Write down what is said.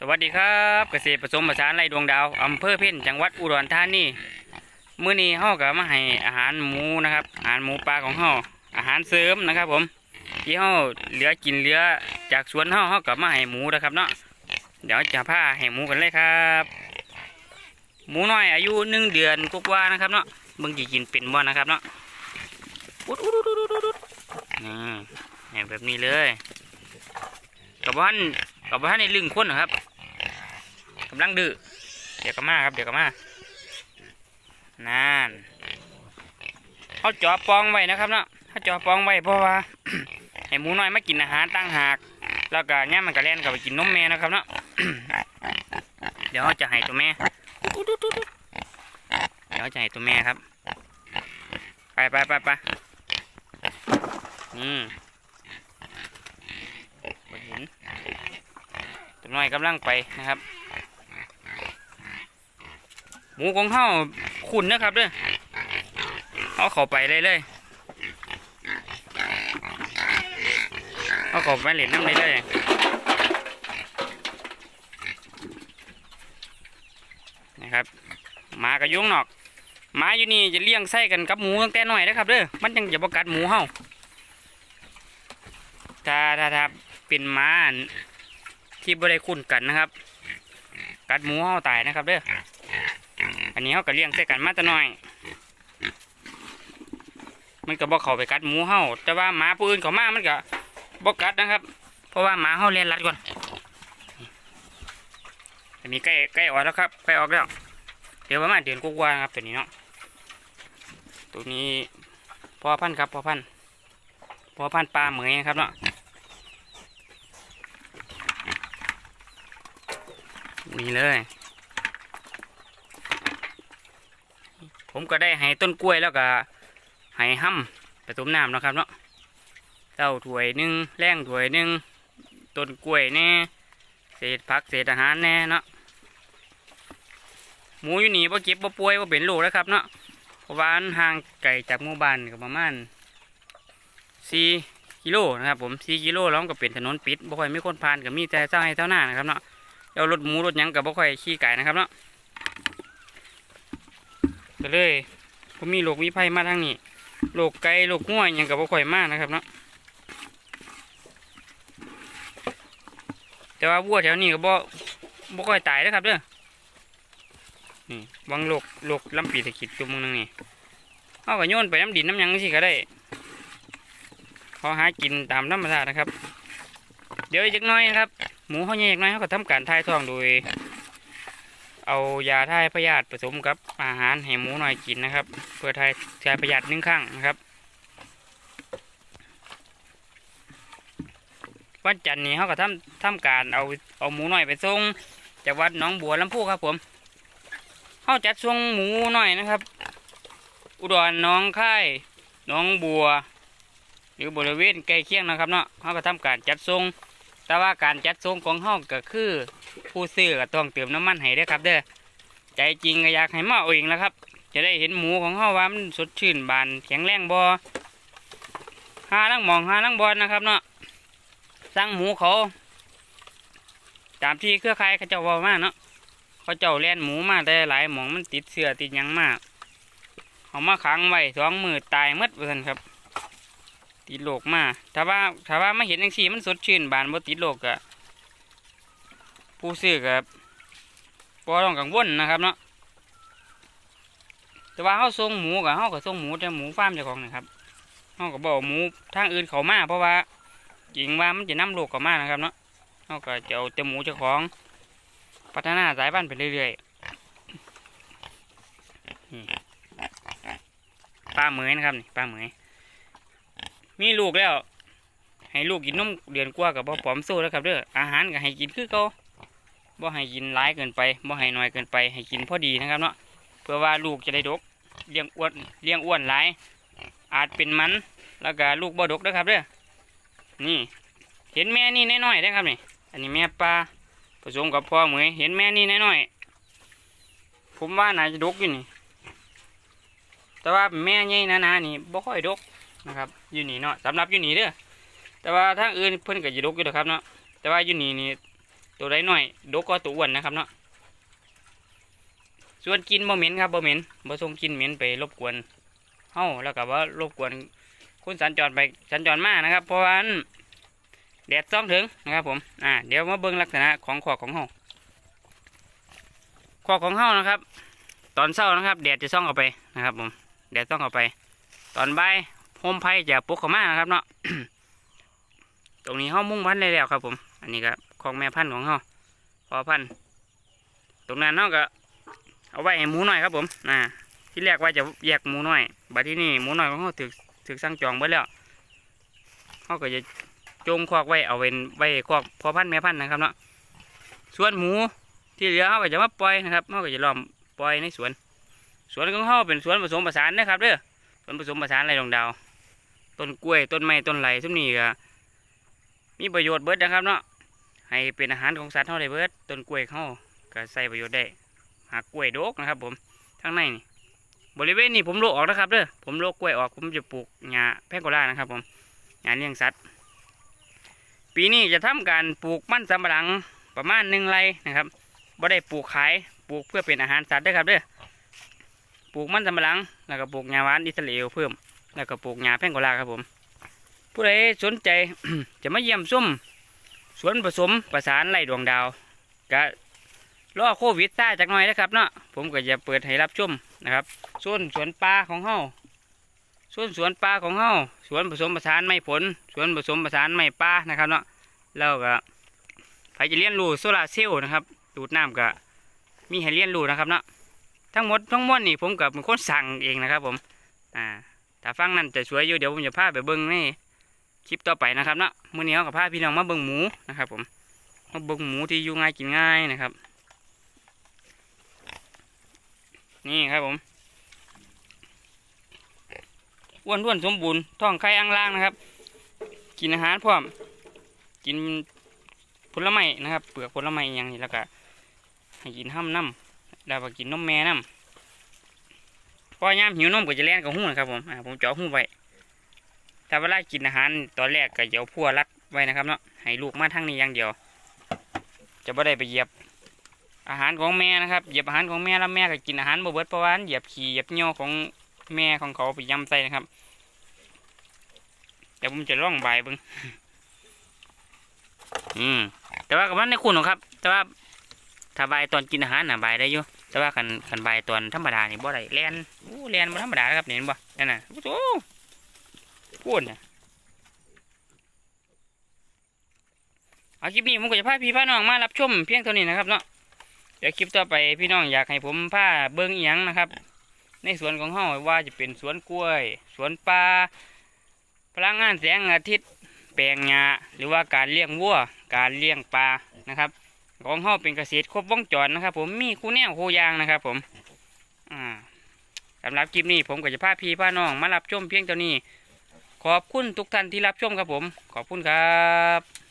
สวัสดีครับเกษตรผสมผสานไรดวงดาวอำเภอเพ่นจังหวัดอุดรธานีมื้อนี้เฮาก็มาให้อาหารหมูนะครับ อาหารหมูปลาของเฮาอาหารเสริมนะครับ ผมที่เฮาเหลือกินเหลือจากสวนเฮาเฮาก็มาให้หมูนะครับเนาะเดี๋ยวจะพาให้หมูกันเลยครับ หมูน้อยอายุหนึ่งเดือนกว่านะครับเนาะเบิ่งสิกินเป็นบ่นะครับเนาะอุดอุดอุดอุดอุดอุดนี่ให้แบบนี้เลยกับบ้านกับบ้านในลึงคนนะครับ กำลังดื้อเดี๋ยวก็มาครับเดี๋ยวก็มานั่นเขาจ่อปองไว้นะครับเนาะเขาจ่อปองไว้เพราะว่าให้หมูน้อยมากินอาหารตั้งหาก แล้วก็เนี่ยมันก็เล่นกับไปกินนมแม่นะครับเนาะเดี๋ยวเขาจะให้ตัวแม่เดี๋ยวเขาจะให้ตัวแม่ครับ ไปไปไปไปอืมเห็นตัวน้อยกำลังไปนะครับ หมูของเฮาขุนนะครับเด้อเอาเข้าไปเลยเลยเอาเข้าไปเล่นน้ำเลยเลยนะครับมากระยุงหนอกมาอยู่นี่จะเลี้ยงไส้กันกับหมูตั้งแต่หน้อยนะครับเด้อมันยังจะบกัดหมูเฮาถ้าถ้าถ้าเป็นหมาที่บ่ได้คุ้นกันนะครับ กัดหมูเฮาตายนะครับเด้อ อันนี้เขาก็เลี้ยงใส่กันมาแต่น้อย มันก็บอกเขาไปกัดหมูเฮาแต่ว่าหมาผู้อื่นเขามามันก็บอกกัดนะครับ เพราะว่าหมาเฮาเลียนรัดก่อนอันนี้ใกล้ใกล้ออกแล้วครับใกล้ออกแล้ว เดี๋ยวประมาณเดือนกว่านครับตัวนี้เนาะตัวนี้พอพันครับพอพันพอพันปลาเหมยครับเนาะนี่เลย ผมก็ได้ให้ต้นกล้วยแล้วก็ให้ห้ำผสมน้ำนะครับเนาะเต้าถ้วยหนึ่งแรงถ้วยหนึ่งต้นกล้วยแน่เศษผักเศษอาหารแน่เนาะหมูอยู่นี่บ่เก็บบ่ป่วยบ่เป็นโรคแล้วครับเนาะเพราะว่าอันห่างไกลจากหมู่บ้านก็ประมาณสี่กิโลนะครับผมสี่กิโลแล้วมันก็เป็นถนนปิดบ่ค่อยมีคนผ่านก็มีแต่เจ้าให้เจ้าหน้านะครับเนาะแล้วรถหมูรถยังก็บ่ค่อยขี่ไก่นะครับเนาะ ก็เลยผมมีโรควิภัยมาทางนี้โรคไก่โรคง่วยยังกับบ่ค่อยมากนะครับเนาะแต่ว่าวัวแถวนี้ก็บ่บ่ค่อยตายนะครับเด้อนี่บางโรคโรคลำปีตะขิดตัวมึงนึงนี่เอาก็โยนไปน้ำดินน้ำหยังสิก็ได้เขาหากินตามธรรมชาตินะครับ เดี๋ยวอีกน้อยนะครับ หมูเขาใหญ่จักน้อยเขาก็ทำการทายท้องโดย เอายาท่ายพยาธิผสมกับอาหารให้หมูหน่อยกินนะครับ เพื่อทายทายพยาธิหนึ่งครั้งนะครับ วันจันทร์นี้เขาก็ทำทำการเอาเอาหมูหน่อยไปส่งจากวัดหนองบัวลำพูครับผมเขาจัดส่งหมูหน่อยนะครับ อุดรน้องค่ายน้องบัว หรือบริเวณใกล้เคียงนะครับเนาะเขาก็ทำการจัดส่ง แต่ว่าการจัดส่งของเขาก็คือ ผู้ซื้อก็ต้องเติมน้ำมันให้ด้อครับ เด้อใจจริงก็อยากให้มาเอาเองแล้วครับ จะได้เห็นหมูของเฮาว่ามันสดชื่นบานแข็งแรงบ่หาลังหมองหาลังบอลนะครับเนาะสั่งหมูเขาตามที่เครือข่ายเขาเจ้าเว่ามาเนาะเขาเจ้าแล่นหมูมาแต่หลายหมองมันติดเสือติดยังมากเอามาขังไว้สองมือตายหมดว่าซั่นครับ ติดโรคมาถ้าว่าถ้าว่ามาเห็นจังซี่มันสดชื่นบานบ่ติดโรคก็ผู้ซื้อกับพอต้องกังวลนะครับเนาะแต่ว่าเขาส่งหมูกับเขาก็ส่งหมูแต่หมูฟาร์มเจ้าของนะครับเขาก็บอกหมูทางอื่นเขามาเพราะว่าจริงว่ามันจะนำโลกเขามานะครับเนาะเขาก็จะเอาแต่หมูเจ้าของพัฒนาสายพันธุ์ไปเรื่อยๆปลาเหมยนะครับนี่ปลาเหมย มีลูกแล้ว ให้ลูกกินนมเดือนกว่ากับบ่ผอมสู้แล้วครับเด้ออาหารก็ให้กินคือเก่าบ่ให้กินร้ายเกินไปบ่ให้น้อยเกินไป ให้กินพอดีนะครับเนาะเพื่อว่าลูกจะได้ดกเลี้ยงอ้วนเลี้ยงอ้วนหลาย อาจเป็นมันแล้วก็ลูกบ่ดกนะครับเด้อนี่เห็นแม่นี่น้อยๆนะครับนี่อันนี้แม่ปลาผสมกับพ่อเหมยเห็นแม่นี่น้อยๆผมว่าน่าจะดกอยู่นี่ แต่ว่าแม่ใหญ่หนาๆนี่บ่ค่อยดก นะครับอยู่นี่เนาะสำหรับอยู่นี่เด้อแต่ว่าทางอื่นเพิ่นก็จะดกอยู่นะครับเนาะแต่ว่าอยู่นี่นี่ตัวใดหน่อยดกก็ตัวอ้วนนะครับเนาะส่วนกินบ่เหม็นครับบ่เหม็นบ่ส่งกินเหม็นไปรบกวนเฮาแล้วก็ว่ารบกวนคนสัญจรไปสัญจรมานะครับ เพราะว่าอันแดดซ่องถึงนะครับผมอ่าเดี๋ยวมาเบิ่งลักษณะของขอกของเฮาขอกของเฮานะครับ ตอนเช้านะครับ แดดจะซ่องออกไปนะครับผมแดดซ่องออกไป ตอนบ่าย โฮมไผ่จะปลุกเข้ามานะครับเนาะตรงนี้เฮามุ่งพันธุ์ได้แล้วครับผม อันนี้ก็ของแม่พันธุ์ของเฮาพอพันธุ์ตรงนั้นเฮาก็เอาไว้ให้หมูหน้อยครับผมนะที่แรกว่าจะแยกหมูหน้อยบัดที่นี่หมูหน้อยของเฮาถึกถึกสั่งจองเบิดแล้วเฮาก็จะจงคอกไว้เอาไว้ไว้คอกพอพันแม่พันนะครับเนาะส่วนหมูที่เหลือเฮาก็จะมาปล่อยนะครับเฮาก็จะล้อมปล่อยในสวน สวนของเฮาเป็นสวนผสมผสานนะครับเด้อสวนผสมผสานอะไรดองดาว ต้นกล้วยต้นไม้ต้นไหลทุกนี้ก็มีประโยชน์เบิดนะครับเนาะให้เป็นอาหารของสัตว์เฮาได้เบิดต้นกล้วยเฮาก็ใส่ประโยชน์ได้ หากกล้วยดกนะครับผมทั้งในนี่บริเวณนี้ผมโลกออกนะครับเด้อผมโลกกล้วยออกผมจะปลูกหญ้าแพงโกลานะครับผมหญ้าเลี้ยงสัตว์ปีนี้จะทำการปลูกมันสำปะหลังประมาณหนึ่งไร่นะครับบ่ได้ปลูกขายปลูกเพื่อเป็นอาหารสัตว์ด้อครับเด้อปลูกมันสำปะหลังแล้วก็ปลูกหญ้าหวานอิสราเอลเพิ่ม แล้วก็ปลูกหญ้าแพงโกลาครับผม ผู้ใดสนใจจะมาเยี่ยมส้มสวนผสมประสานไร่ดวงดาวก็รอโควิดซาจากหน่อยนะครับเนาะผมก็จะเปิดให้รับชมนะครับส่วนสวนปลาของเฮาส่วนสวนปลาของเฮาสวนผสมประสานไม้ผลสวนผสมประสานไม้ปลานะครับเนาะแล้วก็ใครจะเรียนรู้โซลาเซลล์นะครับดูดน้ำก็มีให้เรียนรู้นะครับเนาะทั้งหมดทั้งมวลนี่ผมกับเป็นคนสั่งเองนะครับผมอ่า ถ้าฟังนั่นจะสวยอยู่เดี๋ยวผมจะพาไปเบิ้งในคลิปต่อไปนะครับเนาะมื้อนี้เรากับพาพี่น้องมาเบิ้งหมูนะครับ ผมมาเบิ้งหมูที่อยู่ง่ายกินง่ายนะครับ นี่ครับผมอ้วนท้วนสมบูรณ์ท้องไข่อ่างล่างนะครับ กินอาหารพร้อมกินผลไม้นะครับ เปลือกผลไม้อย่างนี้แล้วก็ให้กินห้ำน้ำแล้วก็กินนมแม่น้ำ พอยามหิวนมก็จะแล่นกับหูนะครับผมอ่าผมเจาะหูไว้แต่เวลากินอาหารตอนแรกก็จะเอาพัวรัดไว้นะครับเนาะให้ลูกมาทางนี้อย่างเดียว จะไม่ได้ไปเหยียบ อาหารของแม่นะครับเหยียบอาหารของแม่แล้วแม่ก็กินอาหารบ่เบิดเพราะว่าเหยียบขี้เหยียบเงี้ยวของแม่ของเขาไปยำใส่นะครับเดี๋ยวผมจะล่องใบายเบิ้งอืมแต่ว่ากับมันในคุณหรอครับ แต่ว่าถ้าใบายตอนกินอาหารน่ะใบได้อยู่ แต่ว่าคันคันใบตอนธรรมดานี่บ่ได้แลนอู้แลนบ่ธรรมดาครับนี่เห็นบ่นั่นน่ะโอ้โหพูดน่ะเอาคลิปนี้ผมก็จะพาพี่พาน้องมารับชมเพียงเท่านี้นะครับเนาะเดี๋ยวคลิปต่อไปพี่น้องอยากให้ผมพาเบิ่งอีหยังนะครับ ในสวนของเฮาว่าจะเป็นสวนกล้วย สวนปลาพลังงานแสงอาทิตย์ แปลงหญ้าหรือว่าการเลี้ยงวัว การเลี้ยงปลานะครับ ของเฮาเป็นเกษตรครบวงจรนะครับ ผมมีคู่แนวคู่ยางนะครับ ผม อ่าสำหรับคลิปนี้ผมก็จะพาพี่พาน้องมารับชมเพียงเท่านี้ ขอบคุณทุกท่านที่รับชมครับผม ขอบคุณครับ